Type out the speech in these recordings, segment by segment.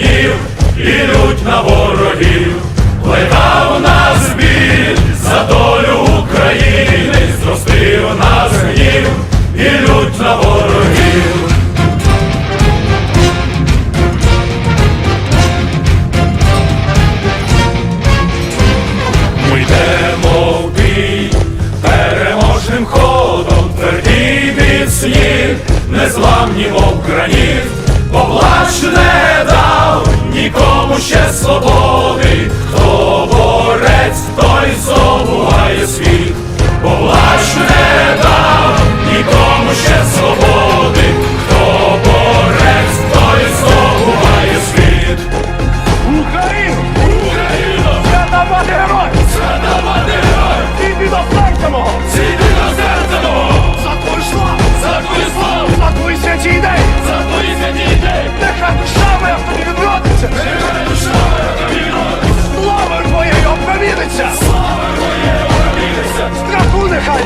днів ідуть на ворогів, Лета у нас біль за долю України, зростив нас гнів, ідуть на ворогів. Ми йдемо в бій переможним ходом, тверді від слів, незламні обграніт, облачне нікому ще свобода.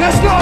let's go!